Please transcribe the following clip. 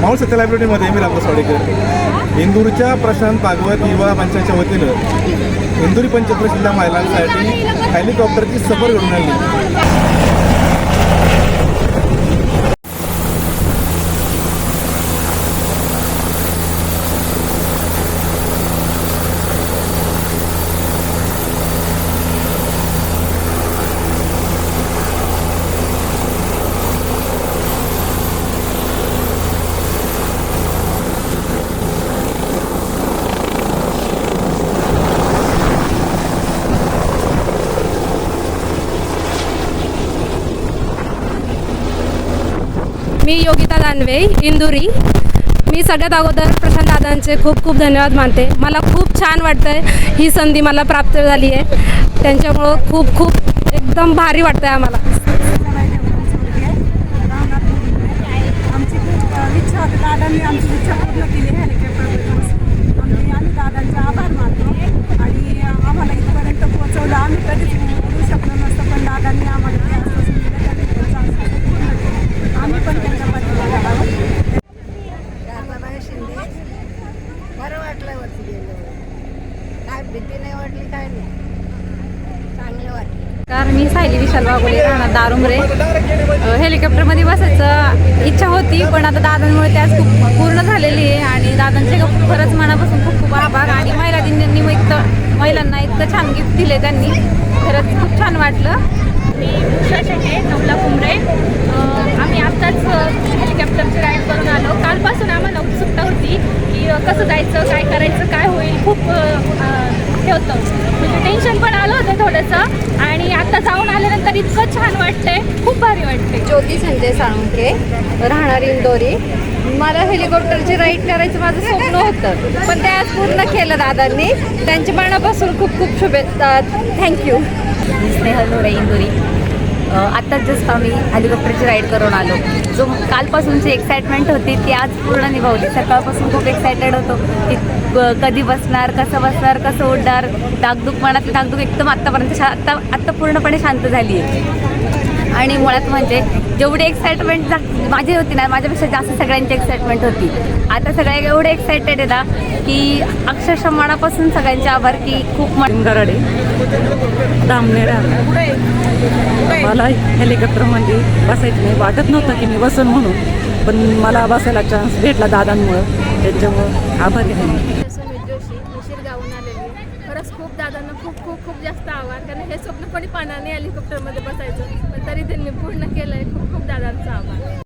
माऊल सत्य लायब्ररीमध्ये मी रामदास वाडेकर. इंदूरच्या प्रशांत भागवत युवा मंचाच्या वतीनं इंदुरी पंचक्रोश महिलांसाठी हेलिकॉप्टरची सफर घडून आणली. मी योगिता दानवे इंदुरी. मी सगळ्यात अगोदर प्रशांत दादांचे खूप खूप धन्यवाद मानते. मला खूप छान वाटतं आहे ही संधी मला प्राप्त झाली आहे. त्यांच्यामुळं खूप खूप एकदम भारी वाटतं आहे आम्हाला आमची खूप इच्छा होती दादांनी आमची इच्छा पूर्ण केली हेलिकॉप्टर आम्ही आम्ही दादांचे आभार मानतो आणि आम्हाला इथपर्यंत पोहोचवलं आम्ही कधीच बोलू शकलो नसतो पण दादांनी आम्हाला ते आश्वासन दिलं त्यांनी त्यांचं आश्वासन पूर्ण केलं आम्ही पण त्यांच्या पाठीमागे आहोत राधाबाई शिंदे बरं वाटलं वरती गेलो काय भीती नाही वाटली काय नाही. चांगलं वाटलं. कारण मी सायली विशाल वाघोले राहणार दारुमरे हेलिकॉप्टरमध्ये बसायचं इच्छा होती पण आता दादांमुळे ते आज खूप पूर्ण झालेली आहे आणि दादांचे खूप खरंच मनापासून खूप खूप आभार. आणि महिला दिनानिमित्त महिलांना इतकं छान गिफ्ट दिले त्यांनी. खरंच खूप छान वाटलं. मी उषा शेटे नवला कुंबरे. आम्ही आत्ताच हेलिकॉप्टरची राईड करून आलो. कालपासून आम्हाला उत्सुकता होती की कसं जायचं काय करायचं काय होईल खूप अ, अ, हे होतं. म्हणजे टेन्शन पण आलं होतं थोडंसं. आणि आता जाऊन आल्यानंतर इतकं छान वाटतंय. खूप भारी वाटते ज्योती संजय साळुंके राहणार इंदोरी. मला हेलिकॉप्टरची राईड करायचं माझं स्वप्न होतं. पण ते आज पूर्ण केलं दादांनी. त्यांच्या मनापासून खूप खूप शुभेच्छा. Thank you Snehal Nore Induri. आत्ताच जस्ट आम्ही हेलिकॉप्टरची राईड करून आलो. जो कालपासूनची एक्साइटमेंट होती ती आज पूर्ण निभावली. सकाळपासून खूप एक्सायटेड होतो की कधी बसणार कसं बसणार कसं उडणार. दागदूक मनात डागदुख एकदम आत्तापर्यंत शा आत्ता आत्ता पूर्णपणे शांत झाली आहे आणि मुळात म्हणजे जेवढी एक्साइटमेंट माझी होती ना माझ्यापेक्षा जास्त सगळ्यांची एक्साइटमेंट होती. आता सगळे एवढे एक्साइटेड आहे ना की अक्षरशः मनापासून सगळ्यांचे आभार की खूप गरडे गराडे दामनेरा मला हेलिकॉप्टरमध्ये बसायचं नाही वाटत नव्हतं की मी बसून म्हणून पण मला बसायला चान्स भेटला दादांमुळं. त्याच्यामुळं आभारी आहे मी सुमित जोशी मी शिरगावून आलेली आहे खरंच खूप दादांना खूप खूप जास्त आभार कारण हे स्वप्न कोणी पाण्याने हेलिकॉप्टरमध्ये बसायचं. पण तरी त्यांनी पूर्ण केलं आहे खूप खूप दादांचा आभार